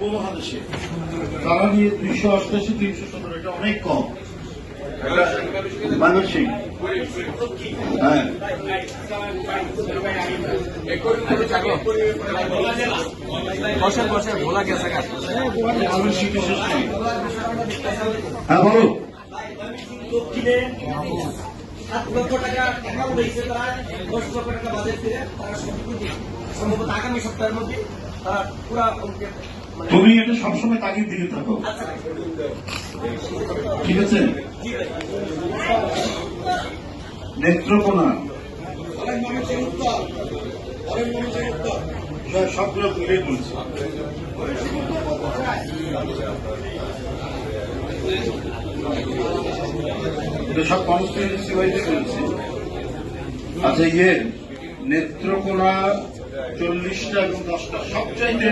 উপমহাদেশে। তারা নিয়ে দুইশো অষ্টাশি তিনশো সতেরো এটা অনেক কম। মানসিক হ্যাঁ। বসে বসে ভোলা গেছে গা। মানসিক বিশেষ নেই। হ্যাঁ বলো দক্ষিণে সাত লক্ষ টাকা টাকা উঠেছে তারা দশ লক্ষ টাকা বাজেট ফিরে তারা সম্ভবত আগামী সপ্তাহের মধ্যে তারা পুরা অঙ্কের তুমি এটা সবসময় তাগিদ দিকে থাকো। ঠিক আছে? নেত্রকোনা। সব- সবগুলো সব কনস্টিটিউন্সি আচ্ছা ইয়ে নেত্রকোনা চল্লিশটা এবং দশটা সবচাইতে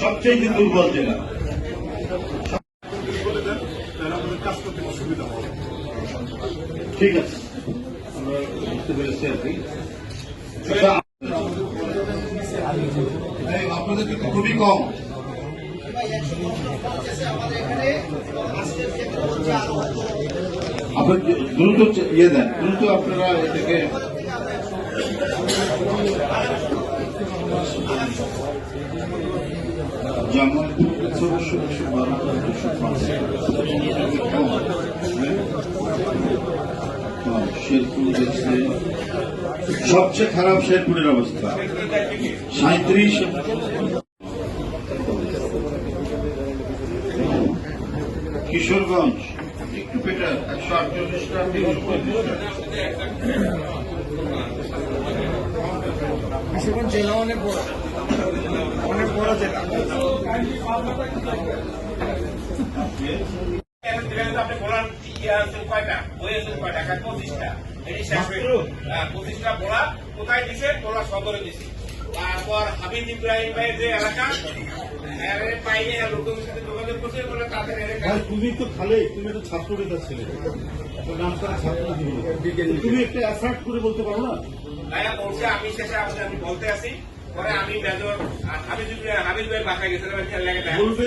সবচাইতে দুর্বল জেলা। ঠিক আছে। আমরা বুঝতে পেরেছি আচ্ছা, আপনাদের কিন্তু খুবই কম। আপনার দ্রুত ইয়ে দেন দ্রুত আপনারা এটাকে সবচেয়ে খারাপ শেরপুরের অবস্থা। সাঁত্রিশ কিশোরগঞ্জ একটু বেটার একশো আটচল্লিশটা কিশোরগঞ্জ জেলা অনেক বড়। অনেক বড় জেলা। আপনি কয়টা বই আছে কয়টা পঁচিশটা পঁচিশটা বলা কোথায় দিছে বলা সদরে দিছে তারপর হাবিব ইব্রাহিম ভাইয়ের যে এলাকা তুমি তো ভালো তুমি তো ছাত্র নেতা ছিলে। তো নাম করা ছাত্র তুমি একটা অ্যাসার্ট করে বলতে পারো না? ভাইয়া বলছে আমি শেষে আমি বলতে আসি। পরে আমি মেজর হাবিব ইব্রাহিম হাবিব ভাই বাসায় গেছিলাম খেয়াল লাগে দেখা বলবে।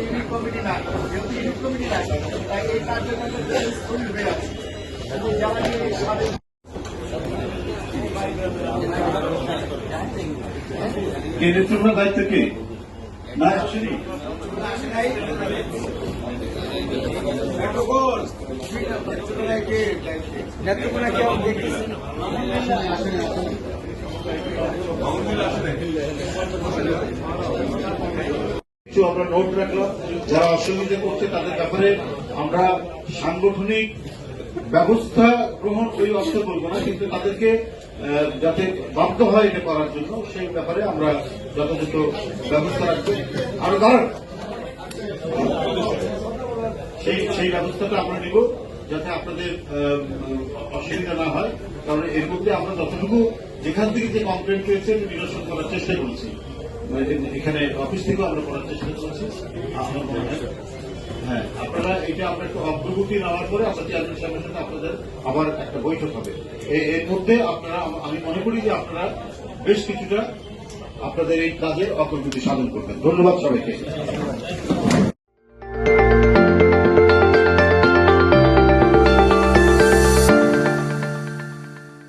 ইউনিট কমিটি নাই যেহেতু ইউনিট কমিটি নাই তাই এই কার্যক্রমটা যারা এই নেতৃত্বের দায়িত্ব কে? না আসেনি কিছু আমরা নোট রাখলাম যারা অসুবিধা করছে তাদের ব্যাপারে আমরা সাংগঠনিক ব্যবস্থা গ্রহণ ওই অর্থে বলব না, কিন্তু তাদেরকে যাতে বাধ্য হয় এটা করার জন্য, সেই ব্যাপারে আমরা যথাযথ ব্যবস্থা রাখব। আরও দাঁড়ান। সেই সেই ব্যবস্থাটা আমরা নিব, যাতে আপনাদের অসুবিধা না হয়, কারণ এর মধ্যে আমরা যতটুকু, যেখান থেকে যে কমপ্লেন পেয়েছে নিরসন করার চেষ্টা করছি। মানে এখানে অফিস থেকেও আমরা করার চেষ্টা করছি। আপনার হয়, আপনারা এটা আপনার অগ্রগতি নেওয়ার পরে আপনার চেয়ারম্যান সাহেবের সাথে আপনাদের আবার একটা বৈঠক হবে। এর মধ্যে আপনারা, আমি মনে করি যে আপনারা বেশ কিছুটা আপনাদের এই কাজে অগ্রগতি সাধন করবেন। ধন্যবাদ সবাইকে।